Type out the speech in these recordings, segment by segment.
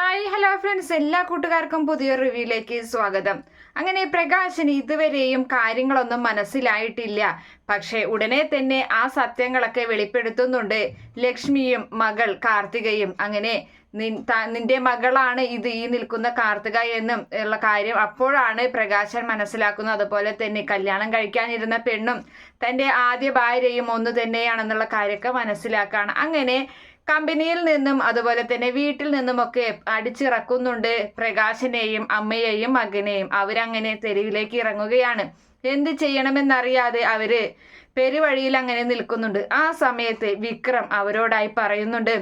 Hi hello friends. എല്ലാ കൂട്ടുകാർക്കും പുതിയൊരു റിവ്യൂയിലേക്ക് സ്വാഗതം. അങ്ങനെ പ്രകാശിന് ഇതുവരെയും കാര്യങ്ങളൊന്നും മനസ്സിലായിട്ടില്ല. പക്ഷേ ഉടനെ തന്നെ ആ സത്യങ്ങളൊക്കെ വെളിപ്പെടുത്തുന്നുണ്ട്. ലക്ഷ്മിയും മകൾ കാർത്തികയും. അങ്ങനെ നിന്റെ മകളാണ് ഇത് ഈ നിൽക്കുന്ന കാർത്തിക എന്നും ഉള്ള കാര്യം അപ്പോഴാണ് പ്രകാശൻ മനസ്സിലാക്കുന്നത്. അതുപോലെ തന്നെ കല്യാണം കഴിക്കാനിരുന്ന പെണ്ണും തന്റെ ആദ്യ ഭാര്യയും ഒന്ന് തന്നെയാണെന്നുള്ള കാര്യമൊക്കെ മനസ്സിലാക്കുകയാണ് അങ്ങനെ കമ്പനിയിൽ നിന്നും അതുപോലെ തന്നെ വീട്ടിൽ നിന്നുമൊക്കെ അടിച്ചിറക്കുന്നുണ്ട് പ്രകാശിനെയും അമ്മയെയും മകനെയും. അവരങ്ങനെ തെരുവിലേക്ക് ഇറങ്ങുകയാണ്. എന്ത് ചെയ്യണമെന്നറിയാതെ അവർ പെരുവഴിയിൽ അങ്ങനെ നിൽക്കുന്നുണ്ട്. ആ സമയത്ത് വിക്രം അവരോടായി പറയുന്നുണ്ട്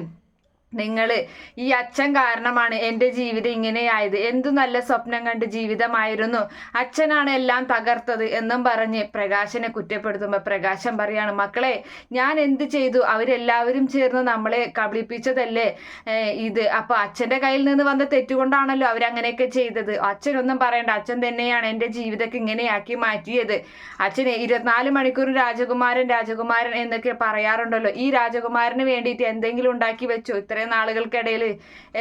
നിങ്ങൾ ഈ അച്ഛൻ കാരണമാണ് എന്റെ ജീവിതം ഇങ്ങനെയായത്. എന്തു നല്ല സ്വപ്നം കണ്ട് ജീവിതമായിരുന്നു. അച്ഛനാണ് എല്ലാം തകർത്തത് എന്നും പറഞ്ഞ് പ്രകാശനെ കുറ്റപ്പെടുത്തുമ്പോൾ പ്രകാശൻ പറയാണ് മക്കളെ ഞാൻ എന്ത് ചെയ്തു? അവരെല്ലാവരും ചേർന്ന് നമ്മളെ കബളിപ്പിച്ചതല്ലേ ഇത്? അപ്പോൾ അച്ഛന്റെ കയ്യിൽ നിന്ന് വന്ന തെറ്റുകൊണ്ടാണല്ലോ അവരങ്ങനെയൊക്കെ ചെയ്തത്. അച്ഛനൊന്നും പറയണ്ട. അച്ഛൻ തന്നെയാണ് എന്റെ ജീവിതമൊക്കെ ഇങ്ങനെയാക്കി മാറ്റിയത്. അച്ഛനെ ഇരുപത്തിനാല് മണിക്കൂറും രാജകുമാരൻ രാജകുമാരൻ എന്നൊക്കെ പറയാറുണ്ടല്ലോ. ഈ രാജകുമാരന് വേണ്ടിയിട്ട് എന്തെങ്കിലും ഉണ്ടാക്കി വെച്ചോ? ഇത്രയും നാളുകൾക്കിടയിൽ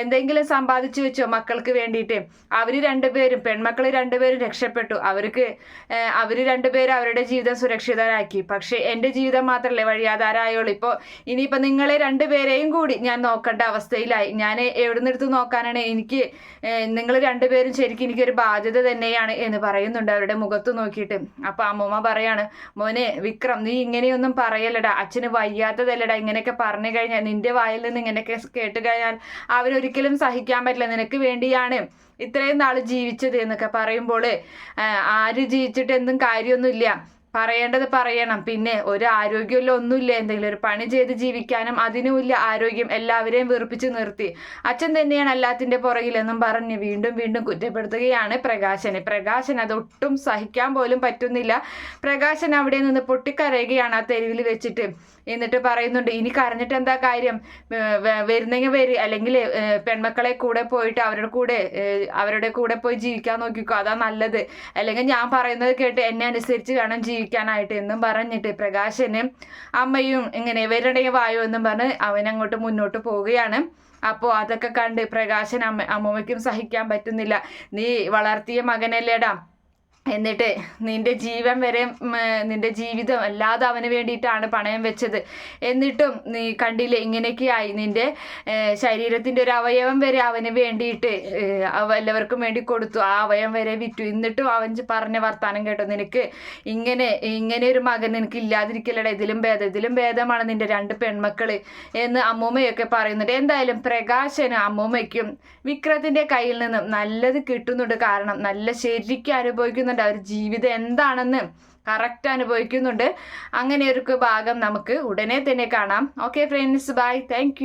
എന്തെങ്കിലും സമ്പാദിച്ചു വെച്ചോ മക്കൾക്ക് വേണ്ടിയിട്ട്. അവർ രണ്ടുപേരും പെൺമക്കൾ രണ്ടുപേരും രക്ഷപ്പെട്ടു. അവർക്ക് അവർ രണ്ടുപേരും അവരുടെ ജീവിതം സുരക്ഷിതരാക്കി. പക്ഷേ എന്റെ ജീവിതം മാത്രമല്ലേ വഴിയാധാരമായുള്ളൂ ഇപ്പോൾ ഇനിയിപ്പോൾ നിങ്ങളെ രണ്ടുപേരെയും കൂടി ഞാൻ നോക്കേണ്ട അവസ്ഥയിലായി. ഞാൻ എവിടെ നിന്നെടുത്ത് നോക്കാനാണ് എനിക്ക് നിങ്ങൾ രണ്ടുപേരും ശരിക്കും എനിക്കൊരു ബാധ്യത തന്നെയാണ് എന്ന് പറയുന്നുണ്ട് അവരുടെ മുഖത്ത് നോക്കിയിട്ട്. അപ്പോൾ അമ്മൂമ്മ പറയാണ് മോനെ വിക്രം നീ ഇങ്ങനെയൊന്നും പറയല്ലടാ. അച്ഛന് വയ്യാത്തതല്ലടാ. ഇങ്ങനെയൊക്കെ പറഞ്ഞു കഴിഞ്ഞാൽ നിന്റെ വായിൽ നിന്ന് ഇങ്ങനെയൊക്കെ കേട്ട് കഴിഞ്ഞാൽ അവരൊരിക്കലും സഹിക്കാൻ പറ്റില്ല. നിനക്ക് വേണ്ടിയാണ് ഇത്രയും നാൾ ജീവിച്ചത് എന്നൊക്കെ പറയുമ്പോൾ ആര് ജീവിച്ചിട്ട് എന്തും കാര്യമൊന്നുമില്ല. പറയേണ്ടത് പറയണം. പിന്നെ ഒരു ആരോഗ്യമല്ല ഒന്നുമില്ല. എന്തെങ്കിലും ഒരു പണി ചെയ്ത് ജീവിക്കാനും അതിനുമില്ല ആരോഗ്യം. എല്ലാവരെയും വെറുപ്പിച്ച് നിർത്തി. അച്ഛൻ തന്നെയാണ് എല്ലാത്തിന്റെ പുറകിലെന്നും പറഞ്ഞ് വീണ്ടും വീണ്ടും കുറ്റപ്പെടുത്തുകയാണ് പ്രകാശനെ. പ്രകാശൻ അതൊട്ടും സഹിക്കാൻ പോലും പറ്റുന്നില്ല. പ്രകാശൻ അവിടെ നിന്ന് പൊട്ടിക്കരയുകയാണ് ആ തെരുവിൽ വെച്ചിട്ട്. എന്നിട്ട് പറയുന്നുണ്ട് ഇനി കരഞ്ഞിട്ട് എന്താ കാര്യം? വരുന്നെങ്കിൽ വരി. അല്ലെങ്കിൽ പെൺമക്കളെ കൂടെ പോയിട്ട് അവരുടെ കൂടെ അവരുടെ കൂടെ പോയി ജീവിക്കാൻ നോക്കിക്കോ. അതാ നല്ലത്. അല്ലെങ്കിൽ ഞാൻ പറയുന്നത് കേട്ട് എന്നെ അനുസരിച്ച് വേണം ജീവിക്കാനായിട്ട് എന്നും പറഞ്ഞിട്ട് പ്രകാശന് അമ്മയും ഇങ്ങനെ വരണേ വായോ എന്നും പറഞ്ഞ് അവൻ അങ്ങോട്ട് മുന്നോട്ട് പോവുകയാണ്. അപ്പോൾ അതൊക്കെ കണ്ട് പ്രകാശൻ അമ്മ അമ്മമ്മയ്ക്കും സഹിക്കാൻ പറ്റുന്നില്ല. നീ വളർത്തിയ മകനല്ലേടാ. എന്നിട്ട് നിന്റെ ജീവൻ വരെ നിന്റെ ജീവിതം അല്ലാതെ അവന് വേണ്ടിയിട്ടാണ് പണയം വെച്ചത്. എന്നിട്ടും നീ കണ്ടില്ലേ ഇങ്ങനെയൊക്കെയായി. നിന്റെ ശരീരത്തിന്റെ ഒരു അവയവം വരെ അവന് വേണ്ടിയിട്ട് എല്ലാവർക്കും വേണ്ടി കൊടുത്തു. ആ അവയവം വരെ വിറ്റു. എന്നിട്ടും അവൻ പറഞ്ഞ വർത്താനം കേട്ടോ. നിനക്ക് ഇങ്ങനെ ഇങ്ങനെ ഒരു മകൻ നിനക്ക് ഇല്ലാതിരിക്കലട. ഇതിലും ഭേദം ഇതിലും ഭേദമാണ് നിന്റെ രണ്ട് പെൺമക്കൾ എന്ന് അമ്മൂമ്മയൊക്കെ പറയുന്നുണ്ട്. എന്തായാലും പ്രകാശന് അമ്മൂമ്മയ്ക്കും വിക്രത്തിന്റെ കയ്യിൽ നിന്നും നല്ലത് കിട്ടുന്നുണ്ട്. കാരണം നല്ല ശരിക്കും അനുഭവിക്കുന്നുണ്ട് അവർ ജീവിതം എന്താണെന്ന് കറക്റ്റ് അനുഭവിക്കുന്നുണ്ട്. അങ്ങനെ ഒരു ഭാഗം നമുക്ക് ഉടനെ തന്നെ കാണാം. Okay friends bye thank